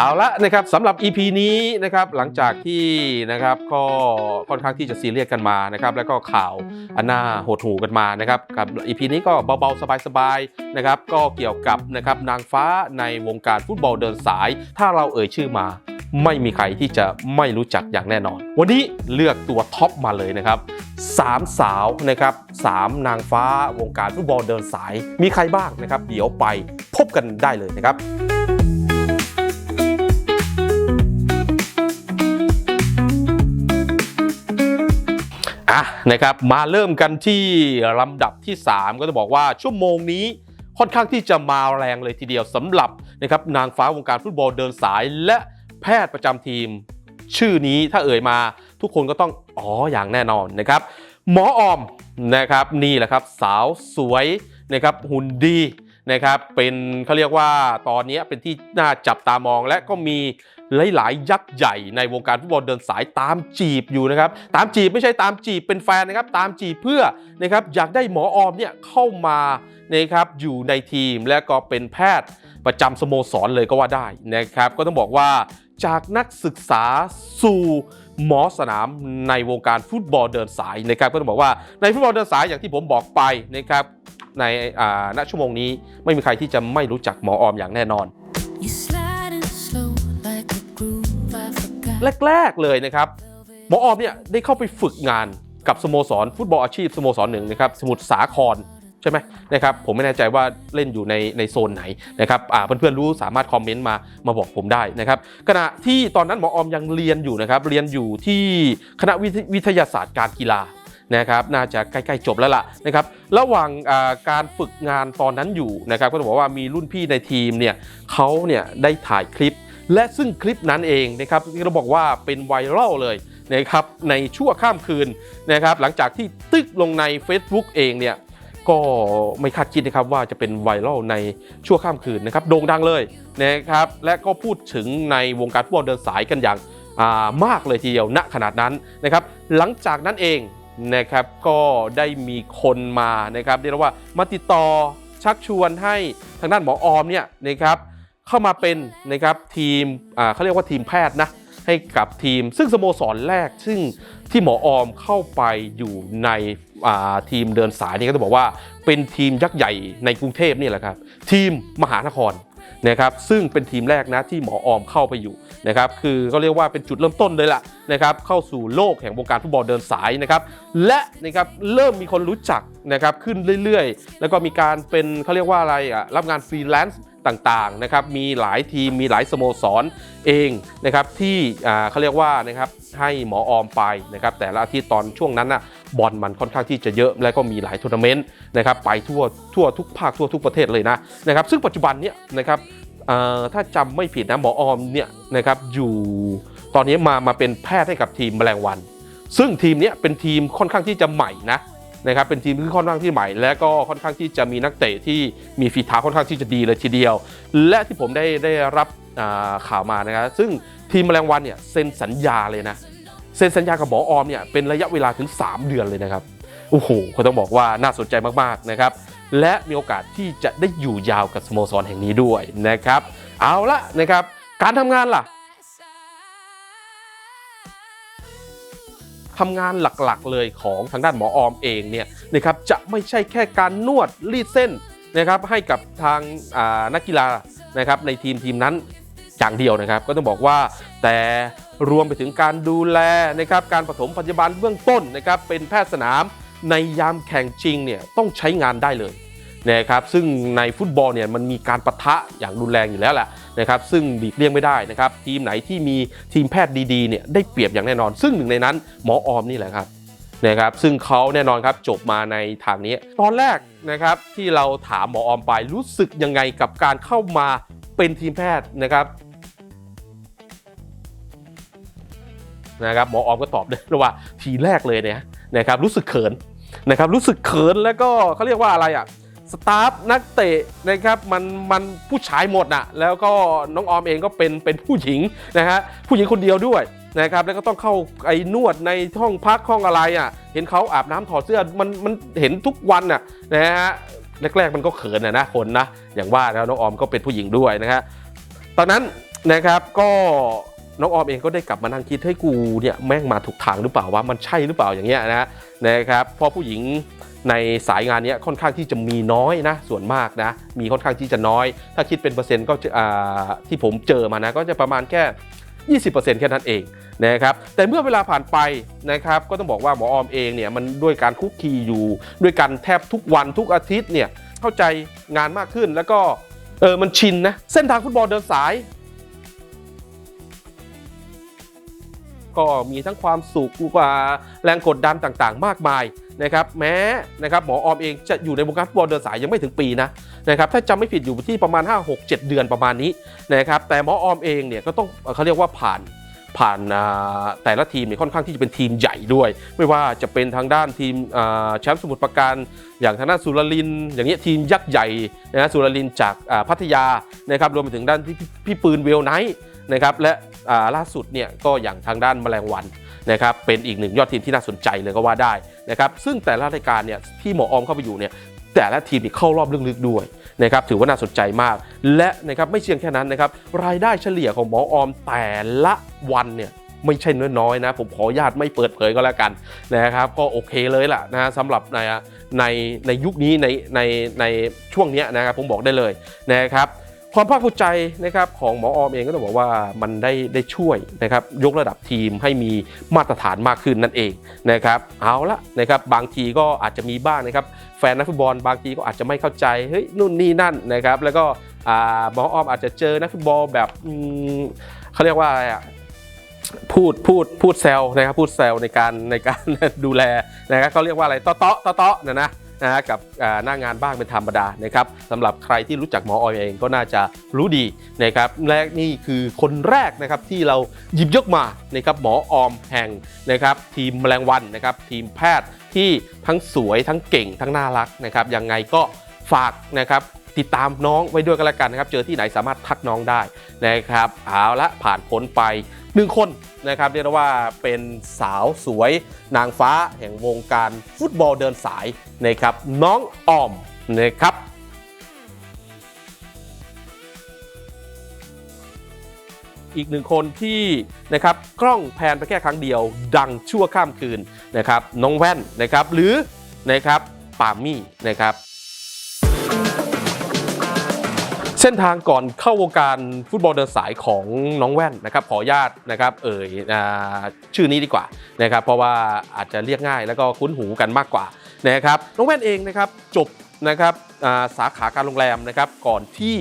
เอาละนะครับสำหรับ EP นี้นะครับหลังจากที่นะครับก็ค่อนข้างที่จะซีเรียสกันมานะครับแล้วก็ข่าวอันน่าหดหูกันมานะครับกับ EP นี้ก็เบาๆสบายๆนะครับก็เกี่ยวกับนะครับนางฟ้าในวงการฟุตบอลเดินสาย ถ้าเราเอ่ยชื่อมาไม่มีใครที่จะไม่รู้จักอย่างแน่นอน วันนี้เลือกตัวท็อปมาเลยนะครับสามสาวนะครับสามนางฟ้าวงการฟุตบอลเดินสาย มีใครบ้างนะครับ เดี๋ยวไปพบกันได้เลยนะครับ อะนะครับมาเริ่มกันที่ลำดับที่ 3 ก็จะบอกว่าชั่วโมงนี้ค่อนข้างที่จะมาแรงเลยทีเดียวสำหรับนะครับนางฟ้าวงการฟุตบอลเดินสายและแพทย์ประจำทีม ชื่อนี้ถ้าเอ่ยมาทุกคนก็ต้องอ๋ออย่างแน่นอนนะครับ หมอออมนะครับนี่แหละครับสาวสวยนะครับหุ่นดีนะครับเป็นเขาเรียกว่าตอนนี้เป็นที่น่าจับตามองและก็มี หลายๆ ยักษ์ใหญ่ในวงการฟุตบอลเดินสายตามจีบอยู่นะครับ ตามจีบไม่ใช่ตามจีบเป็นแฟนนะครับ ตามจีบเพื่อนะครับอยากได้หมอออมเนี่ยเข้ามานะครับอยู่ในทีมและก็เป็นแพทย์ประจำสโมสรเลยก็ว่าได้นะครับ ก็ต้องบอกว่าจากนักศึกษาสู่หมอสนามในวงการฟุตบอลเดินสายนะครับก็ต้องบอกว่าในฟุตบอลเดินสายอย่างที่ผมบอกไปนะครับในอ่าณชั่วโมงนี้ไม่มีใครที่จะไม่รู้จักหมอออมอย่างแน่นอน แรก ๆเลยนะครับหมอออมเนี่ยได้เข้าไปฝึกงานกับสโมสร ฟุตบอลอาชีพสโมสรหนึ่งนะครับสมุทรสาครใช่ไหมนะครับผมไม่แน่ใจว่าเล่นอยู่ในในโซนไหนนะครับเพื่อนๆรู้สามารถคอมเมนต์มามาบอกผมได้นะครับขณะที่ตอนนั้นหมอออมยังเรียนอยู่นะครับเรียนอยู่ที่คณะวิทวิทยาศาสตร์การกีฬานะครับน่าจะใกล้ๆจบแล้วล่ะนะครับระหว่างการฝึกงานตอนนั้นอยู่นะครับก็ต้องบอกว่ามีรุ่นพี่ในทีมเนี่ยเขาเนี่ยได้ถ่ายคลิป และซึ่งคลิปนั้นเองนะครับที่เราบอกว่าเป็นไวรัลเลยนะครับในชั่วข้ามคืนนะครับหลังจากที่ตึกลงใน Facebook เองเนี่ยก็ไม่คาดคิดนะครับว่าจะเป็นไวรัลในชั่วข้ามคืนนะครับโด่งดังเลยนะครับและก็พูดถึงในวงการฟุตบอลเดินสายกันอย่างามากเลยทีเดียวณขนาดนั้นนะครับหลังจากนั้นเองนะครับก็ได้มีคนมานะครับเรียกว่ามาติดต่อชักชวนให้ทางด้านหมอออมเนี่ยนะครับ เข้ามาเป็นนะครับทีมเขาเรียกว่าทีมแพทย์นะให้กับทีม ซึ่งสโมสรแรก ซึ่งที่หมอออมเข้าไปอยู่ในทีมเดินสายนี่ก็จะบอกว่าเป็นทีมยักษ์ใหญ่ในกรุงเทพนี่แหละครับ ทีมมหานครนะครับซึ่งเป็นทีมแรกนะที่หมอออมเข้าไปอยู่นะครับคือเขาเรียกว่าเป็นจุดเริ่มต้นเลยล่ะนะครับเข้าสู่โลกแห่งวงการฟุตบอลเดินสายนะครับและนะครับเริ่มมีคนรู้จัก นะครับขึ้นเรื่อยๆ แล้วก็มีการเป็นเขาเรียกว่าอะไรอะรับงานฟรีแลนซ์ต่างๆนะครับมีหลายทีมมีหลายสโมสรเองนะครับที่อ่าเขาเรียกว่านะครับให้หมอออมไปนะครับแต่ละอาทิตย์ตอนช่วงนั้นน่ะบอลมันค่อนข้างที่จะเยอะและก็มีหลายทัวร์นาเมนต์นะครับไปทั่วทั่วทุกภาคทั่วทุกประเทศเลยนะนะครับซึ่งปัจจุบันเนี้ยนะครับอ่อถ้าจำไม่ผิดนะหมอออมเนี่ยนะครับอยู่ตอนนี้มามาเป็นแพทย์ให้กับทีมแมลงวัน ซึ่งทีมนี้เป็นทีมค่อนข้างที่จะใหม่นะ นะครับเป็นทีมที่ค่อนข้างที่ใหม่ และก็ค่อนข้างที่จะมีนักเตะที่มีฝีเท้าค่อนข้างที่จะดีเลยทีเดียว และที่ผมได้ได้รับข่าวมานะครับซึ่งทีมแมลงวันเนี่ยเซ็นสัญญาเลยนะเซ็นสัญญากับหมอออมเนี่ยเป็นระยะเวลาถึง 3 เดือนเลยนะครับโอ้โหก็ต้องบอกว่าน่าสนใจมากๆนะครับและมีโอกาสที่จะได้อยู่ยาวกับสโมสรแห่งนี้ด้วยนะครับ เอาละนะครับการทำงานล่ะ ทำงานหลักๆ เลยของทางด้านหมอออมเองเนี่ยนะครับจะไม่ใช่แค่การนวดรีดเส้นนะครับให้กับทางานักกีฬานะครับในทีมทีมนั้นอย่างเดียวนะครับ ก็ต้องบอกว่าแต่รวมไปถึงการดูแลนะครับการปฐมพยาบาลเบื้องต้นนะครับเป็นแพทย์สนามในยามแข่งจริงเนี่ยต้องใช้งานได้เลย นะครับซึ่งในฟุตบอลเนี่ยมันมีการประทะอย่างรุนแรงอยู่แล้วแหละนะครับซึ่งหลีกเลี่ยงไม่ได้นะครับทีมไหนที่มีทีมแพทย์ดีๆเนี่ยได้เปรียบอย่างแน่นอน ซึ่งหนึ่งในนั้นหมอออมนี่แหละครับนะครับซึ่งเขาแน่นอนครับจบมาในทางนี้ ตอนแรกนะครับที่เราถามหมอออมไปรู้สึกยังไงกับการเข้ามาเป็นทีมแพทย์นะครับนะครับหมอออมก็ตอบเลยว่าทีแรกเลยเนี่ยนะครับรู้สึกเขินนะครับรู้สึกเขินแล้วก็เขาเรียกว่าอะไรอะ สตาฟนักเตะนะครับมันมันผู้ชายหมดน่ะแล้วก็น้องออมเองก็เป็นเป็นผู้หญิงนะฮะผู้หญิงคนเดียวด้วยนะครับแล้วก็ต้องเข้าไอ้นวดในห้องพักห้องอะไรอะ เห็นเขาอาบน้ำถอดเสื้อมันมันเห็นทุกวันน่ะนะฮะแรกๆมันก็เขินนะนะคนนะอย่างว่าแล้วน้องออมก็เป็นผู้หญิงด้วยนะฮะตอนนั้นนะครับก็น้องออมเองก็ได้กลับมานั่งคิดให้กูเนี่ยแม่งมาถูกทางหรือเปล่าวะมันใช่หรือเปล่าอย่างเงี้ยนะนะครับพราะผู้หญิงในสายงานนี้ค่อนข้างที่จะมีน้อยนะส่วนมากนะมีค่อนข้างที่จะน้อย ถ้าคิดเป็นเปอร์เซ็นต์ก็ที่ผมเจอมานะก็จะประมาณแค่ 20%แค่นั้นเองนะครับแต่เมื่อเวลาผ่านไปนะครับก็ต้องบอกว่าหมอออมเองเนี่ยมันด้วยการคุกคีอยู่ ด้วยกันแทบทุกวันทุกอาทิตย์เนี่ยเข้าใจงานมากขึ้นแล้วก็เออมันชินนะเส้นทางฟุตบอลเดินสาย ก็มีทั้งความสุขกว่าแรงกดดันต่างๆ มากมายนะครับแม้นะครับหมอออมเองจะอยู่ในวงการฟุตบอลเดินสายยังไม่ถึงปีนะนะครับถ้าจำไม่ผิดอยู่ที่ประมาณ 5 6 7 เดือนประมาณนี้นะครับแต่หมอออมเองเนี่ยก็ต้องเขาเรียกว่าผ่านผ่านแต่ละทีมเนี่ยค่อนข้างที่จะเป็นทีมใหญ่ด้วย ไม่ว่าจะเป็นทางด้านทีมแชมป์สมุทรปราการอย่างทางด้านสุรลิน อย่างเงี้ยทีมยักษ์ใหญ่นะสุรลินจากพัทยานะครับรวมไปถึงด้านที่พี่ปืนเวลไนท์นะครับและ ล่าสุดเนี่ยก็อย่างทางด้านแมลงวันนะครับเป็นอีกหนึ่งยอดทีมที่น่าสนใจเลยก็ว่าได้นะครับซึ่งแต่ละรายการเนี่ยที่หมอออมเข้าไปอยู่เนี่ยแต่ละทีมเข้ารอบลึกๆด้วยนะครับถือว่าน่าสนใจมาก และนะครับไม่เพียงแค่นั้นนะครับรายได้เฉลี่ยของหมอออมแต่ละวันเนี่ยไม่ใช่น้อยๆนะผมขออนุญาตไม่เปิดเผยก็แล้วกันนะครับก็โอเคเลยล่ะนะสำหรับในในในยุคนี้ในในในช่วงเนี้ยนะครับผมบอกได้เลยนะครับ ความภาคภูมิใจนะครับของหมอออมเองก็ต้องบอกว่ามันได้ได้ช่วยนะครับยกระดับทีมให้มีมาตรฐานมากขึ้นนั่นเองนะครับเอาละนะครับบางทีก็อาจจะมีบ้างนะครับแฟนนักฟุตบอลบางทีก็อาจจะไม่เข้าใจเฮ้ยนู่นนี่นั่นนะครับแล้วก็อ่าหมอออมอาจจะเจอนักฟุตบอลแบบเขาเรียกว่าอะไรอะพูดพูดพูดแซวนะครับพูดแซวในการในการดูแลนะครับเขาเรียกว่าอะไรตาะเตาะเตาะเตาะนะนะ นะฮะกับหน้างานบ้างเป็นธรรมดานะครับสำหรับใครที่รู้จักหมอออยเองก็น่าจะรู้ดีนะครับและนี่คือคนแรกนะครับที่เราหยิบยกมานะครับหมอออมแห่งนะครับทีมแมลงวันนะครับทีมแพทย์ที่ทั้งสวยทั้งเก่งทั้งน่ารักนะครับยังไงก็ฝากนะครับติดตามน้องไว้ด้วยกันละกันนะครับ เจอที่ไหนสามารถทักน้องได้นะครับเอาละผ่านพ้นไป หนึ่งคนนะครับเรียกว่าเป็นสาวสวยนางฟ้าแห่งวงการฟุตบอลเดินสายนะครับน้องออมนะครับอีกหนึ่งคนที่นะครับกล้องแพนไปแค่ครั้งเดียว ดังชั่วข้ามคืนนะครับน้องแว่นนะครับหรือนะครับปามี่นะครับ ส้นทางก่อนเข้าวงการฟุตบอลเดินสายของน้องแว่นนะครับขออนุญาตนะครับ เอ่ยอชื่อนี้ดีกว่านะครับ เพราะว่าอาจจะเรียกง่ายแล้วก็คุ้นหูกันมากกว่านะครับน้องแว่นเองนะครับจบนะครับาสาขาการโรงแรมนะครับก่อนที่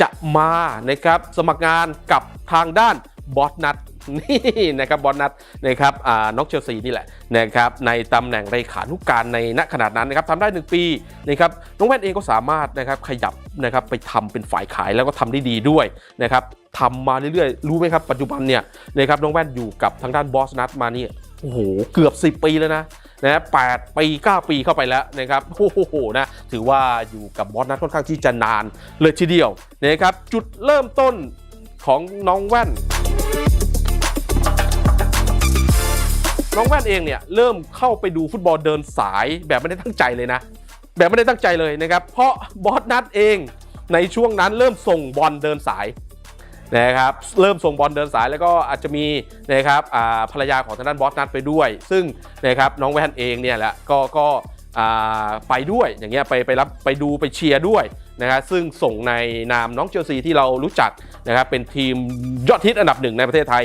จะมานะครับสมัครงานกับทางด้านบอสนัท นี่นะครับบอสนัทนะครับน้องเชลซีนี่แหละนะครับในตำแหน่งเลขานุการในณขนาดนั้นนะครับทำได้ 1 ปีนะครับน้องแว่นเองก็สามารถนะครับขยับนะครับไปทำเป็นฝ่ายขายแล้วก็ทำได้ดีด้วยนะครับทำมาเรื่อยๆ รู้ไหมครับ ปัจจุบันเนี่ยนะครับน้องแว่นอยู่กับทางด้านบอสนัทมานี่โอ้โหเกือบ 10 ปีแล้วนะนะแปดปี9ปีเข้าไปแล้วนะครับโอ้โหนะถือว่าอยู่กับบอสนัทค่อนข้างที่จะนานเลยทีเดียวนะครับจุดเริ่มต้นของน้องแว่น น้องแว่นเองเนี่ยเริ่มเข้าไปดูฟุตบอลเดินสายแบบไม่ได้ตั้งใจเลยนะ แบบไม่ได้ตั้งใจเลยนะครับ เพราะบอสนัทเองในช่วงนั้นเริ่มส่งบอลเดินสายนะครับเริ่มส่งบอลเดินสายแล้วก็อาจจะมีนะครับอ่าภรรยาของทางด้านบอสนัทไปด้วย ซึ่งนะครับน้องแว่นเองเนี่ยแหละก็ก็อ่าไปด้วยอย่างเงี้ยไปไปรับไปดูไปเชียร์ด้วยนะครับซึ่งส่งในนามน้องเชลซีที่เรารู้จักนะครับเป็นทีมยอดฮิตอันดับหนึ่งในประเทศไทย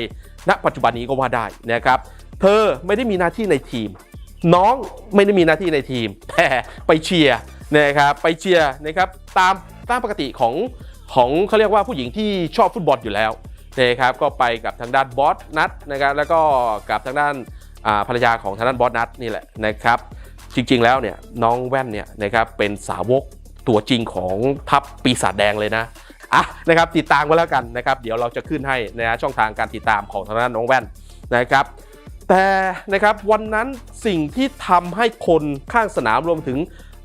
ณ ปัจจุบันนี้ก็ว่าได้นะครับ เธอไม่ได้มีหน้าที่ในทีม น้องไม่ได้มีหน้าที่ในทีม แต่ไปเชียร์นะครับไปเชียร์นะครับตามตามปกติของของเขาเรียกว่าผู้หญิงที่ชอบฟุตบอลอยู่แล้วนะครับก็ไปกับทางด้านบอสนัทนะครับแล้วก็กับทางด้านอ่าภรรยาของทางด้านบอสนัทนี่แหละนะครับจริงๆแล้วเนี่ยน้องแว่นเนี่ยนะครับเป็นสาวกตัวจริงของทัพปีศาจแดงเลยนะอะนะครับติดตามกันแล้วกันนะครับเดี๋ยวเราจะขึ้นให้นะฮะช่องทางการติดตามของทางด้านน้องแว่นนะครับ แต่นะครับวันนั้นสิ่งที่ทำให้คนข้างสนามรวมถึง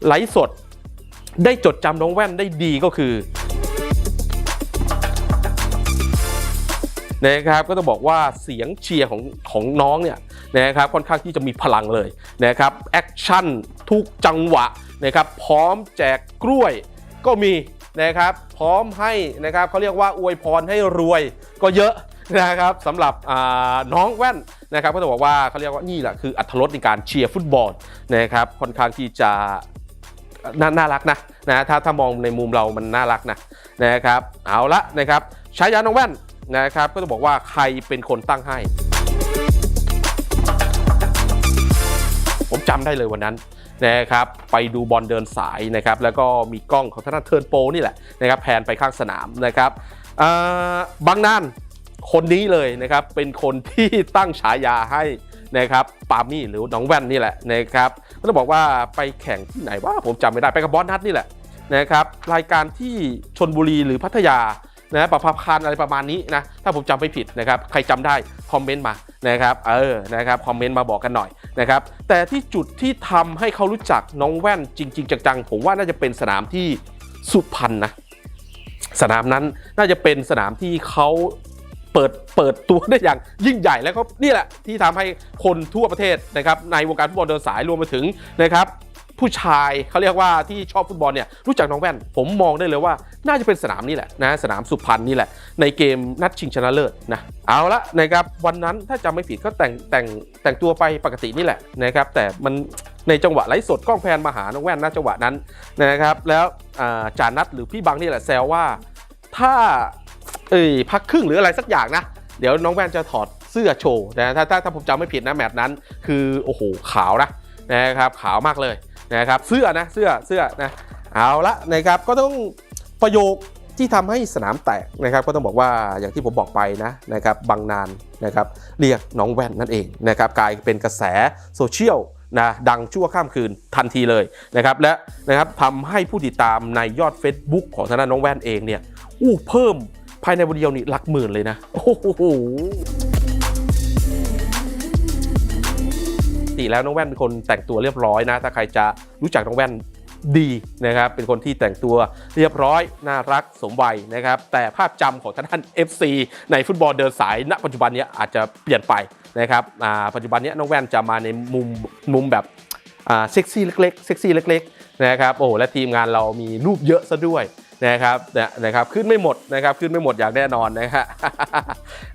ไลฟ์สด ได้จดจำน้องแว่นได้ดีก็คือนะครับก็ต้องบอกว่าเสียงเชียร์ของของน้องเนี่ยนะครับค่อนข้างที่จะมีพลังเลยนะครับแอคชั่นทุกจังหวะนะครับพร้อมแจกกล้วยก็มีนะครับพร้อมให้นะครับเขาเรียกว่าอวยพรให้รวยก็เยอะ นะครับสำหรับน้องแว่นนะครับก็จะบอกว่าเขาเรียกว่านี่แหละคืออัธรสในการเชียร์ฟุตบอลนะครับค่อนข้างที่จะน่าน่ารักนะนะถ้าถ้ามองในมุมเรามันน่ารักนะนะครับเอาละนะครับใช้ยาน้องแว่นนะครับก็จะบอกว่าใครเป็นคนตั้งให้ ผมจำได้เลยวันนั้นนะครับไปดูบอลเดินสายนะครับแล้วก็มีกล้องของท่านเทิร์นโปนี่แหละนะครับแผนไปข้างสนามนะครับบางนาน คนนี้เลยนะครับเป็นคนที่ตั้งฉายาให้นะครับปามี่หรือน้องแว่นนี่แหละนะครับก็ต้องบอกว่าไปแข่งที่ไหนว่าผมจำไม่ได้ไปกับบอสนัทนี่แหละนะครับรายการที่ชนบุรีหรือพัทยานะประภาคารอะไรประมาณนี้นะถ้าผมจำไม่ผิดนะครับใครจำได้คอมเมนต์มานะครับเออนะครับคอมเมนต์มาบอกกันหน่อยนะครับแต่ที่จุดที่ทำให้เขารู้จักน้องแว่นจริง ๆ จังๆผมว่าน่าจะเป็นสนามที่สุพรรณนะสนามนั้นน่าจะเป็นสนามที่เขา เปิดเปิดตัวได้อย่างยิ่งใหญ่แล้วก็นี่แหละที่ทำให้คนทั่วประเทศนะครับในวงการฟุตบอลเดินสายรวมไปถึงนะครับผู้ชายเขาเรียกว่าที่ชอบฟุตบอลเนี่ยรู้จักน้องแว่น ผมมองได้เลยว่าน่าจะเป็นสนามนี่แหละนะสนามสุพรรณนี่แหละ ในเกมนัดชิงชนะเลิศนะเอาละนะครับวันนั้นถ้าจำไม่ผิดก็แต่งแต่งแต่งตัวไปปกตินี่แหละนะครับแต่มันในจังหวะไลฟ์สดกล้องแพนมาหาน้องแว่นนะจังหวะนั้นนะครับแล้วจานัทหรือพี่บังนี่แหละแซวว่าถ้า เอ้ยพักครึ่งหรืออะไรสักอย่างนะ เดี๋ยวน้องแว่นจะถอดเสื้อโชว์นะถ้าถ้าถ้าผมจำไม่ผิดนะแมตช์นั้น คือโอ้โหขาวนะนะครับขาวมากเลยนะครับเสื้อนะเสื้อเสื้อนะเอาละนะครับก็ต้องประโยคที่ทำให้สนามแตกนะครับก็ต้องบอกว่าอย่างที่ผมบอกไปนะนะครับบางนานนะครับเรียกน้องแว่นนั่นเองนะครับกลายเป็นกระแสโซเชียลนะดังชั่วข้ามคืนทันทีเลยนะครับและนะครับทำให้ผู้ติดตามในยอด Facebook ของทางด้าน้องแว่นเองเนี่ยอู้เพิ่ม ภายในวันเดียวนี่หลักหมื่นเลยนะ โอ้โหติแล้วน้องแว่นเป็นคนแต่งตัวเรียบร้อยนะ ถ้าใครจะรู้จักน้องแว่นดีนะครับ เป็นคนที่แต่งตัวเรียบร้อย น่ารักสมวัยนะครับ แต่ภาพจำของท่านท่าน FC ในฟุตบอลเดินสาย ณ ปัจจุบันนี้อาจจะเปลี่ยนไปนะครับปัจจุบันนี้น้องแว่นจะมาในมุมมุมแบบเซ็กซี่เล็กๆเซ็กซี่เล็กๆนะครับโอ้และทีมงานเรามีรูปเยอะซะด้วย นะครับนะนะครับขึ้นไม่หมดนะครับขึ้นไม่หมดอย่างแน่นอนนะฮะ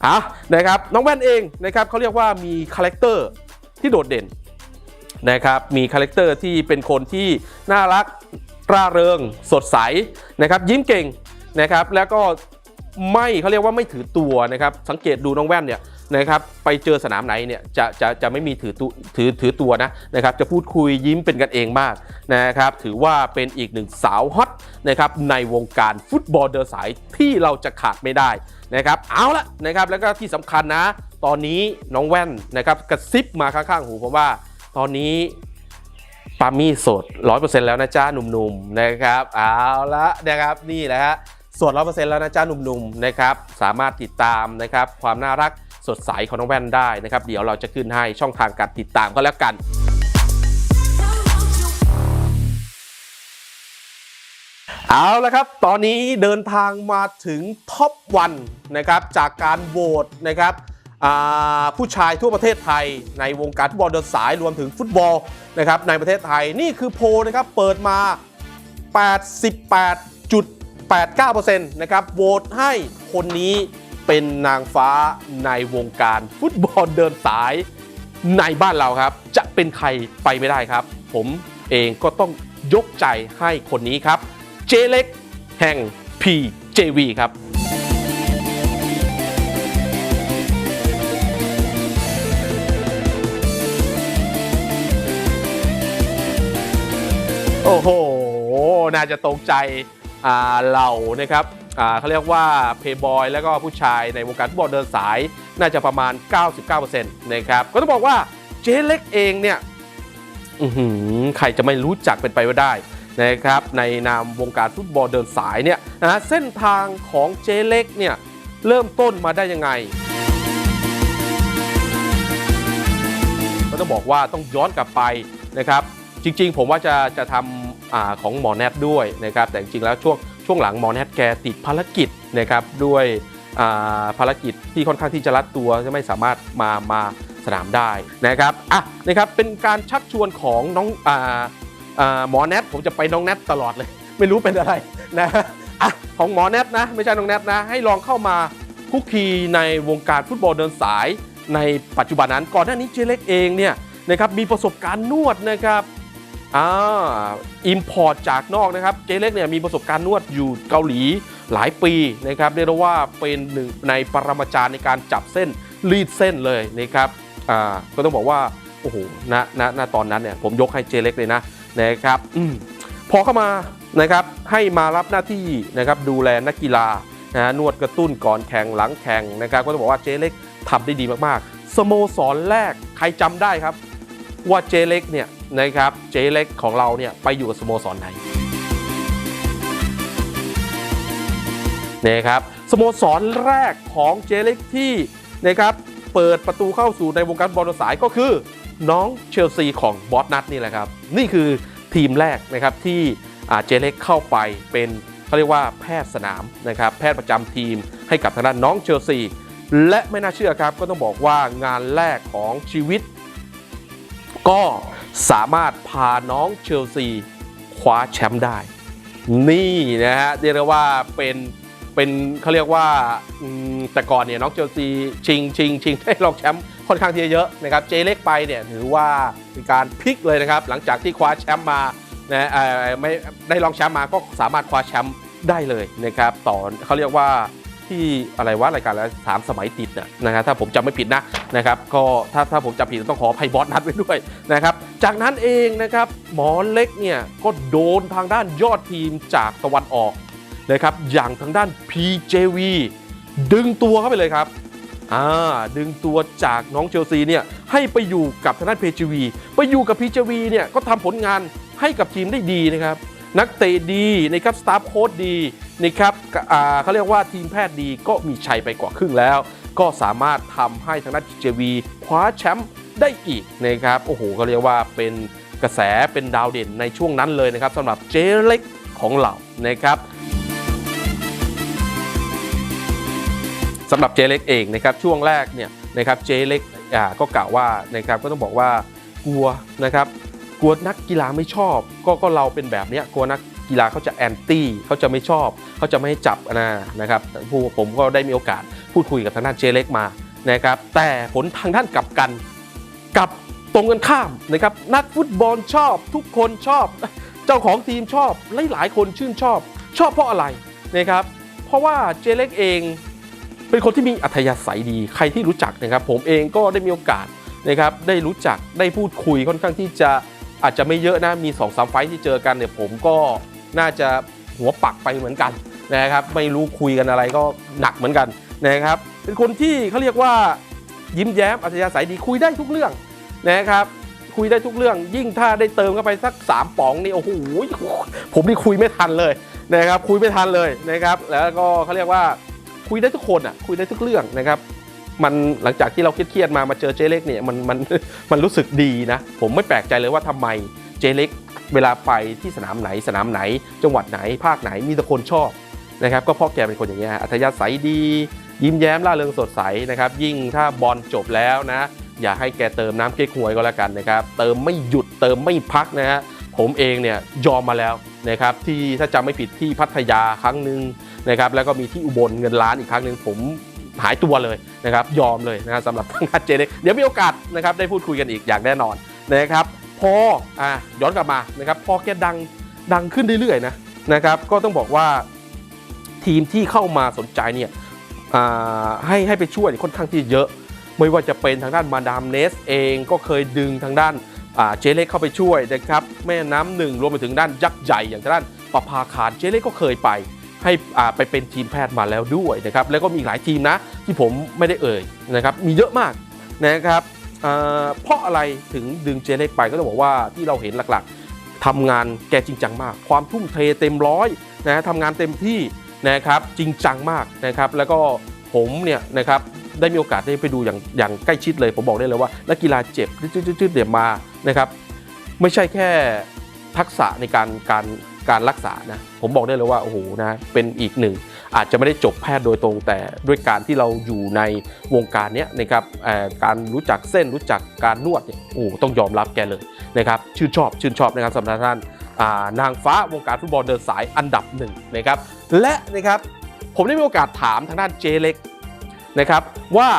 เอานะครับน้องแว่นเองนะครับเขาเรียกว่ามีคาแรคเตอร์ที่โดดเด่นนะครับมีคาแรคเตอร์ที่เป็นคนที่น่ารักร่าเริงสดใสนะครับยิ้มเก่งนะครับแล้วก็ไม่เขาเรียกว่าไม่ถือตัวนะครับสังเกตดูน้องแว่นเนี่ย นะครับไปเจอสนามไหนเนี่ยจะจะจะไม่มีถือตัวถือถือตัวนะนะครับจะพูดคุยยิ้มเป็นกันเองมากนะครับถือว่าเป็นอีกหนึ่งสาวฮอตนะครับในวงการฟุตบอลเดินสายที่เราจะขาดไม่ได้นะครับเอาละนะครับแล้วก็ที่สำคัญนะ ตอนนี้น้องแว่นนะครับกระซิบมาข้างๆหูผมว่าตอนนี้ปามี่สดร้อยเปอร์เซ็นต์แล้วนะจ้าหนุ่มๆนะครับเอาละนะครับนี่แหละฮะ สดร้อยเปอร์เซ็นต์แล้วนะจ้าหนุ่มๆนะครับสามารถติดตามนะครับความน่ารักสดใสของน้องแว่นได้นะครับ เดี๋ยวเราจะขึ้นให้ช่องทางการติดตามก็แล้วกันเอาละครับ ตอนนี้เดินทางมาถึงท็อปวันนะครับจากการโหวตนะครับผู้ชายทั่วประเทศไทย ในวงการฟุตบอลเดินสายรวมถึงฟุตบอลนะครับในประเทศไทยนี่คือโพลนะครับเปิดมา 89%นะครับโหวตให้คนนี้เป็นนางฟ้าในวงการฟุตบอลเดินสายในบ้านเราครับ จะเป็นใครไปไม่ได้ครับ ผมเองก็ต้องยกใจให้คนนี้ครับ เจเล็กแห่ง PJV ครับโอ้โห น่าจะตรงใจ เหล่านะครับเขาเรียกว่าเพย์บอยแล้วก็ผู้ชายในวงการฟุตบอลเดินสาย น่าจะประมาณ 99%นะครับก็ต้องบอกว่าเจเล็กเองเนี่ยใครจะไม่รู้จักเป็นไปไม่ได้นะครับในนามวงการฟุตบอลเดินสายเนี่ยนะเส้นทางของเจเล็กเนี่ยเริ่มต้นมาได้ยังไงก็ต้องบอกว่าต้องย้อนกลับไปนะครับ จริง ๆ ผมว่าจะจะทำ อของหมอแนทด้วยนะครับแต่จริงๆแล้วช่วงช่วงหลังหมอแนทแกติดภารกิจนะครับด้วยอ่าภารกิจที่ค่อนข้างที่จะรัดตัวจะไม่สามารถมามาสนามได้นะครับอะนะครับเป็นการชักชวนของน้องอ่าอ่าหมอแนทผมจะไปน้องแนทตลอดเลย ไม่รู้เป็นอะไรนะอะของหมอแนทนะไม่ใช่น้องแนทนะให้ลองเข้ามาคุกคีในวงการฟุตบอลเดินสายในปัจจุบันนั้นก่อนหน้านี้เจเล็กเองเนี่ยนะครับมีประสบการณ์นวดนะครับ อ่าอิมพอร์ตจากนอกนะครับเจเล็กเนี่ยมีประสบการณ์นวดอยู่เกาหลีหลายปีนะครับเรียกได้ว่าเป็นหนึ่งในปรมาจารย์ในการจับเส้นรีดเส้นเลยนะครับอ่าก็ต้องบอกว่าโอ้โหณณณตอนนั้นเนี่ยผมยกให้เจเล็กเลยนะนะครับอืมพอเข้ามานะครับให้มารับหน้าที่นะครับดูแลนักกีฬานะนวดกระตุ้นก่อนแข่งหลังแข่งนะครับก็ต้องบอกว่าเจเล็กทำได้ดีมากๆ สโมสรแรกใครจำได้ครับ ว่าเจเล็กเนี่ย นะครับเจเล็กของเราเนี่ยไปอยู่กับสโมสรไหนนะครับสโมสรแรกของเจเล็กที่นะครับเปิดประตูเข้าสู่ในวงการบอลสายก็คือ น้องเชลซีของบอสนัทนี่แหละครับ นี่คือทีมแรกนะครับที่เจเล็กเข้าไปเป็นเขาเรียกว่าแพทย์สนามนะครับแพทย์ประจำทีมให้กับทางด้านน้องเชลซี และไม่น่าเชื่อครับก็ต้องบอกว่างานแรกของชีวิต ก็ สามารถพาน้องเชลซีคว้าแชมป์ได้ นี่นะฮะเรียกได้ว่าเป็นเป็นเขาเรียกว่าแต่ก่อนเนี่ยน้องเชลซีชิงชิงชิงได้รองแชมป์ค่อนข้างที่จะเยอะนะครับเจเล็กไปเนี่ยถือว่าเป็นการพลิกเลยนะครับ หลังจากที่คว้าแชมป์มานะเอ่อไม่ได้รองแชมป์มาก็สามารถคว้าแชมป์ได้เลยนะครับต่อเขาเรียกว่า ที่อะไรวะรายการแล้วสามสมัยติดน่ะนะครับถ้าผมจำไม่ผิดนะนะครับก็ถ้าถ้าผมจำผิดต้องขออภัยบอสนัดไว้ด้วยนะครับจากนั้นเองนะครับหมอเล็กเนี่ยก็โดนทางด้านยอดทีมจากตะวันออกนะครับอย่างทางด้าน PJV ดึงตัวเข้าไปเลยครับอ่าดึงตัวจากน้องเชลซีเนี่ยให้ไปอยู่กับทางด้าน PJV ไปอยู่กับ PJV เนี่ยก็ทำผลงานให้กับทีมได้ดีนะครับ นักเตะดีนะครับสตาฟโค้ดดีนะครับเขาเรียกว่าทีมแพทย์ดีก็มีชัยไปกว่าครึ่งแล้ว ก็สามารถทำให้ทางด้าน PJV คว้าแชมป์ได้อีกนะครับโอ้โหเขาเรียกว่าเป็นกระแสเป็นดาวเด่นในช่วงนั้นเลยนะครับสำหรับเจเล็กของเรานะครับสำหรับเจเล็กเองนะครับช่วงแรกเนี่ยนะครับเจเล็กอ่าก็กล่าวว่านะครับก็ต้องบอกว่ากลัวนะครับ กลัวนักกีฬาไม่ชอบ ก็ก็เราเป็นแบบนี้กลัวนักกีฬาเขาจะแอนตี้เขาจะไม่ชอบเขาจะไม่ให้จับนะนะครับผู้ผมก็ได้มีโอกาสพูดคุยกับทางด้านเจเล็กมานะครับแต่ผลทางด้านกลับกันกลับตรงกันข้ามนะครับนักฟุตบอลชอบ ทุกคนชอบ เจ้าของทีมชอบหลายๆคนชื่นชอบ ชอบเพราะอะไรนะครับเพราะว่าเจเล็กเองเป็นคนที่มีอัธยาศัยดีใครที่รู้จักนะครับ ผมเองก็ได้มีโอกาสนะครับได้รู้จักได้พูดคุยค่อนข้างที่จะ อาจจะไม่เยอะนะมี2อสามไฟที่เจอกันเนี่ยผมก็น่าจะหัวปักไปเหมือนกันนะครับไม่รู้คุยกันอะไรก็หนักเหมือนกันนะครับเป็นคนที่เขาเรียกว่ายิ้มแย้มอัธยาศัยดีคุยได้ทุกเรื่องนะครับคุยได้ทุกเรื่อง ยิ่งถ้าได้เติมเข้าไปสัก3ป๋องนี่โอ้โหผมนี่คุยไม่ทันเลยนะครับคุยไม่ทันเลยนะครับแล้วก็เขาเรียกว่าคุยได้ทุกคนอะคุยได้ทุกเรื่องนะครับ มันหลังจากที่เราเครียดๆมามาเจอเจเล็กเนี่ยมันมันมันรู้สึกดีนะ ผมไม่แปลกใจเลยว่าทำไมเจเล็กเวลาไปที่สนามไหนสนามไหน จังหวัดไหนภาคไหนมีแต่คนชอบนะครับก็เพราะแกเป็นคนอย่างเงี้ยอัธยาศัยดี ยิ้มแย้มร่าเริงสดใสนะครับ ยิ่งถ้าบอลจบแล้วนะ อย่าให้แกเติมน้ำเก๊กฮวยก็แล้วกันนะครับ เติมไม่หยุดเติมไม่พักนะฮะผมเองเนี่ยยอมมาแล้วนะครับที่ถ้าจำไม่ผิดที่พัทยาครั้งหนึ่งนะครับแล้วก็มีที่อุบลเงินล้านอีกครั้งหนึ่งผม หายตัวเลยนะครับยอมเลยนะครับสำหรับทางด้านเจเล็กเดี๋ยวมีโอกาสนะครับได้พูดคุยกันอีกอย่างแน่นอนนะครับพออะย้อนกลับมานะครับพอแกดังดังขึ้นเรื่อยๆนะนะครับก็ต้องบอกว่าทีมที่เข้ามาสนใจเนี่ยอ่าให้ให้ไปช่วยค่อนข้างที่เยอะ ไม่ว่าจะเป็นทางด้านมาดามเนสเองก็เคยดึงทางด้านอ่าเจเล็กเข้าไปช่วยนะครับแม่น้ำหนึ่งรวมไปถึงด้านยักษ์ใหญ่อย่างทางด้านปภาคารเจเล็กก็เคยไป ให้อ่าไปเป็นทีมแพทย์มาแล้วด้วยนะครับแล้วก็มีหลายทีมนะที่ผมไม่ได้เอ่ยนะครับมีเยอะมากนะครับเพราะอะไรถึงดึงเจเล็กไปก็ต้องบอกว่าที่เราเห็นหลักๆทำงานแกจริงจังมาก ความทุ่มเทเต็มร้อยนะทำงานเต็มที่นะครับจริงจังมากนะครับแล้วก็ผมเนี่ยนะครับได้มีโอกาสได้ไปดูอย่างอย่างใกล้ชิดเลย ผมบอกได้เลยว่านักกีฬาเจ็บจืดๆเดี๋ยวมานะครับไม่ใช่แค่ทักษะในการการ การรักษานะผมบอกได้เลยว่าโอ้โหนะเป็นอีกหนึ่ง อาจจะไม่ได้จบแพทย์โดยตรงแต่ด้วยการที่เราอยู่ในวงการเนี้ยนะครับการรู้จักเส้นรู้จักการนวดเนี่ยโอ้ต้องยอมรับแกเลยนะครับชื่นชอบชื่นชอบนะครับสำหรับท่านนางฟ้าวงการฟุตบอลเดินสายอันดับหนึ่งนะครับและนะครับผมได้มีโอกาสถามทางด้านเจเล็กนะครับว่า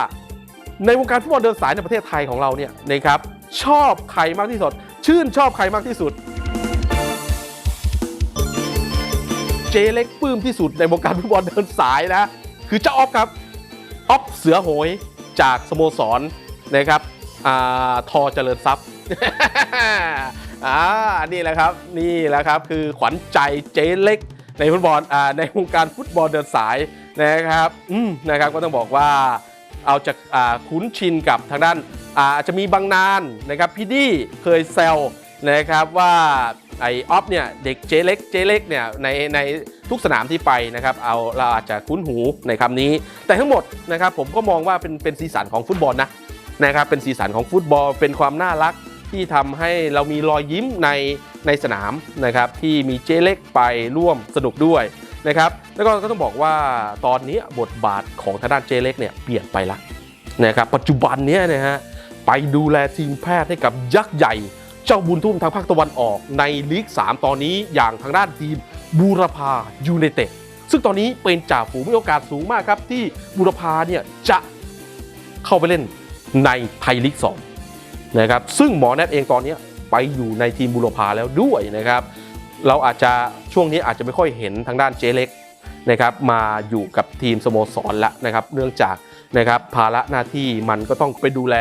ในวงการฟุตบอลเดินสายในประเทศไทยของเราเนี่ยนะครับชอบใครมากที่สุด ชื่นชอบใครมากที่สุด จเล็กปลื้มที่สุดในวงการฟุตบอลเดินสายนะ คือเจ้าออฟครับออฟเสือโหยจากสโมสรนะครับอาทอเจริญทรัพย์อ่านี่แหละครับนี่แหละครับคือขวัญใจเจเล็กในฟุตบอลอ่าในวงการฟุตบอลเดินสายนะครับอืมนะครับก็ต้องบอกว่าเอาจากอ่าคุ้นชินกับทางด้านอ่าอาจจะมีบางนานนะครับพี่ดี้เคยแซวนะครับว่า ไอออฟเนี่ยเด็กเจเล็กเจเล็กเนี่ยในในทุกสนามที่ไปนะครับเอาเราอาจจะคุ้นหูในคำนี้ แต่ทั้งหมดนะครับผมก็มองว่าเป็นเป็นสีสันของฟุตบอลนะนะครับเป็นสีสันของฟุตบอล เป็นความน่ารักที่ทำให้เรามีรอยยิ้มในในสนามนะครับที่มีเจเล็กไปร่วมสนุกด้วยนะครับแล้วก็ก็ต้องบอกว่าตอนนี้บทบาทของทางด้านเจเล็กเนี่ยเปลี่ยนไปละนะครับปัจจุบันเนี้ยนะฮะไปดูแลทีมแพทย์ให้กับยักษ์ใหญ่ เจ้าบุญทุ่มทางภาคตะวันออกในลีก 3 ตอนนี้อย่างทางด้านทีมบูรพายูไนเต็ดซึ่งตอนนี้เป็นจ่าฝูงมีโอกาสสูงมากครับ ที่บูรพาเนี่ยจะเข้าไปเล่นในไทยลีก2นะครับซึ่งหมอแนทเองตอนนี้ไปอยู่ในทีมบูรพาแล้วด้วยนะครับ เราอาจจะช่วงนี้อาจจะไม่ค่อยเห็นทางด้านเจเล็กนะครับมาอยู่กับทีมสโมสรละนะครับ เนื่องจากนะครับภาระหน้าที่มันก็ต้องไปดูแล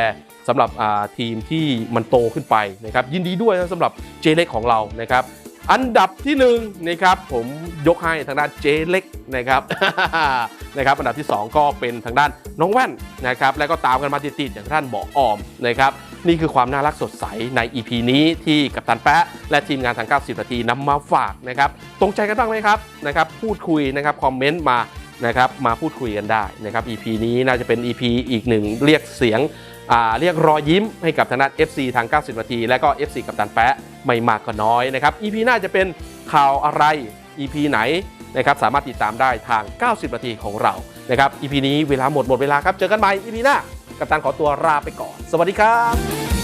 สำหรับทีมที่มันโตขึ้นไปนะครับยินดีด้วยนะสำหรับเจเล็กของเรานะครับอันดับที่หนึ่งนะครับผมยกให้ทางด้านเจเล็กนะครับนะครับอันดับที่ 2 ก็เป็นทางด้านน้องแว่นนะครับแล้วก็ตามกันมาติดๆอย่างท่านหมอออมนะครับนี่คือความน่ารักสดใสใน EP นี้ที่กัปตันแปะและทีมงานทาง 90 นาทีนำมาฝากนะครับตรงใจกันบ้างไหมครับนะครับพูดคุยนะครับคอมเมนต์มานะครับมาพูดคุยกันได้นะครับ EP นี้น่าจะเป็น EP อีกหนึ่งเรียกเสียง เรียกรอยยิ้มให้กับทางด้าน FC ทาง 90 นาที และก็ FC กับตันแปะไม่มากก็น้อยนะครับ EP หน้าจะเป็นข่าวอะไร EP ไหนนะครับสามารถติดตามได้ทาง 90 นาทีของเรานะครับ EP นี้เวลาหมดหมดเวลาครับ เจอกันใหม่ EP หน้า กับตันขอตัวลาไปก่อน สวัสดีครับ